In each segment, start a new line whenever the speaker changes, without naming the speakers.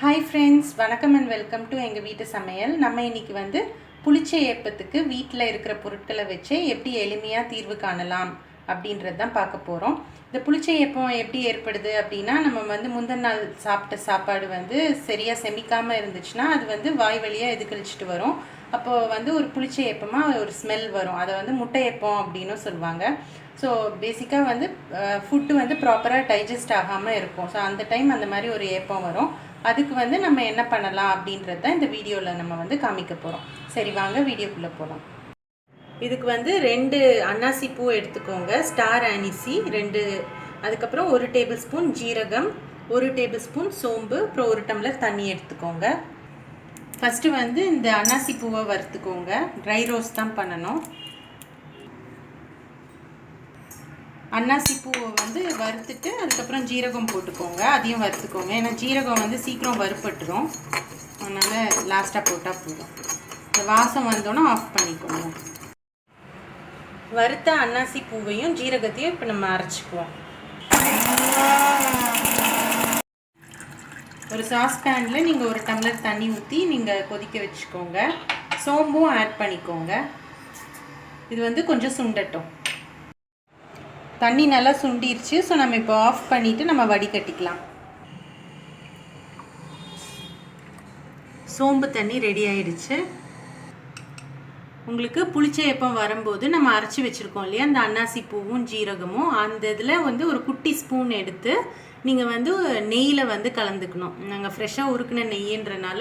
Hi friends வணக்கம் and welcome to எங்கள் வீட்டு சமையல். நம்ம இன்னைக்கு வந்து புளிச்ச ஏப்பத்துக்கு வீட்டில் இருக்கிற பொருட்களை வச்சு எப்படி எளிமையாக தீர்வு காணலாம் அப்படின்றது தான் பார்க்க போகிறோம் இந்த புளிச்ச ஏப்பம் எப்படி ஏற்படுது அப்படின்னா நம்ம வந்து முந்தின நாள் சாப்பிட்ட சாப்பாடு வந்து சரியாக செமிக்காமல் இருந்துச்சுன்னா அது வந்து வாய் வழியாக எதுக்கழிச்சிட்டு வரும். அப்போது வந்து ஒரு புளிச்ச ஏப்பமாக ஒரு ஸ்மெல் வரும். அதை வந்து முட்டை ஏப்பம் அப்படின்னும் சொல்லுவாங்க. ஸோ பேசிக்காக வந்து ஃபுட்டு வந்து ப்ராப்பராக டைஜஸ்ட் ஆகாமல் இருக்கும். ஸோ அந்த டைம் அந்த மாதிரி ஒரு ஏப்பம் வரும். அதுக்கு வந்து நம்ம என்ன பண்ணலாம் அப்படின்றத இந்த வீடியோவில் நம்ம வந்து காமிக்க போகிறோம் சரி வாங்க வீடியோக்குள்ளே போகலாம் இதுக்கு வந்து ரெண்டு அன்னாசி பூ எடுத்துக்கோங்க. ஸ்டார் அனிசி ரெண்டு அதுக்கப்புறம் ஒரு டேபிள் ஸ்பூன் ஜீரகம் ஒரு டேபிள் ஸ்பூன் சோம்பு அப்புறம் ஒரு டம்ளர் தண்ணி எடுத்துக்கோங்க. ஃபஸ்ட்டு வந்து இந்த அன்னாசி பூவை வறுத்துக்கோங்க. ட்ரை ரோஸ் தான் பண்ணணும். அன்னாசி பூவை வந்து வறுத்துட்டு அதுக்கப்புறம் ஜீரகம் போட்டுக்கோங்க. அதையும் வறுத்துக்கோங்க. ஏன்னா ஜீரகம் வந்து சீக்கிரம் வறுப்பட்டுரும் அதனால் லாஸ்ட்டாக போட்டால் போதும். இந்த வாசம் வந்தோன்னே ஆஃப் பண்ணிக்கோங்க. வறுத்த அன்னாசி பூவையும் ஜீரகத்தையும் இப்போ நம்ம அரைச்சிக்குவோம். ஒரு சாஸ் பேனில் நீங்கள் ஒரு டம்ளர் தண்ணி ஊற்றி நீங்கள் கொதிக்க வச்சுக்கோங்க. சோம்பும் ஆட் பண்ணிக்கோங்க. இது வந்து கொஞ்சம் சுண்டட்டும். தண்ணி நல்லா சுண்டிருச்சு ஸோ நம்ம இப்போ ஆஃப் பண்ணிவிட்டு நம்ம வடிகட்டிக்கலாம் சோம்பு தண்ணி ரெடி ஆயிடுச்சு. உங்களுக்கு புளிச்ச எப்பம் வரும்போது நம்ம அரைச்சி வச்சுருக்கோம் இல்லையா? அந்த அன்னாசி பூவும் ஜீரகமும் அந்த இதில் வந்து ஒரு குட்டி ஸ்பூன் எடுத்து நீங்கள் வந்து நெய்யில் வந்து கலந்துக்கணும். நாங்கள் ஃப்ரெஷ்ஷாக உருக்குன நெய்ன்றனால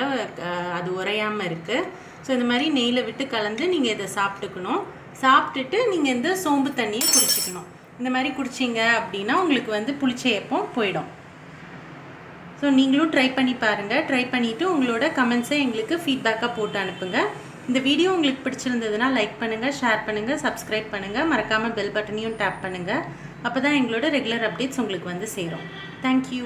அது உரையாமல் இருக்குது ஸோ இந்த மாதிரி நெய்யில் விட்டு கலந்து நீங்கள் இதை சாப்பிட்டுக்கணும். சாப்பிட்டுட்டு நீங்கள் இந்த சோம்பு தண்ணியை குடிச்சிக்கணும். இந்த மாதிரி குடிச்சிங்க அப்படின்னா உங்களுக்கு வந்து புளிச்ச ஏப்பம் போயிடும். ஸோ நீங்களும் ட்ரை பண்ணி பாருங்கள் ட்ரை பண்ணிவிட்டு உங்களோட கமெண்ட்ஸை எங்களுக்கு ஃபீட்பேக்காக போட்டு அனுப்புங்க. இந்த வீடியோ உங்களுக்கு பிடிச்சிருந்ததுன்னா லைக் பண்ணுங்கள் ஷேர் பண்ணுங்கள் சப்ஸ்கிரைப் பண்ணுங்கள் மறக்காமல் பெல் பட்டனையும் டேப் பண்ணுங்கள் அப்போ தான் எங்களோட ரெகுலர் அப்டேட்ஸ் உங்களுக்கு வந்து சேரும். தேங்க்யூ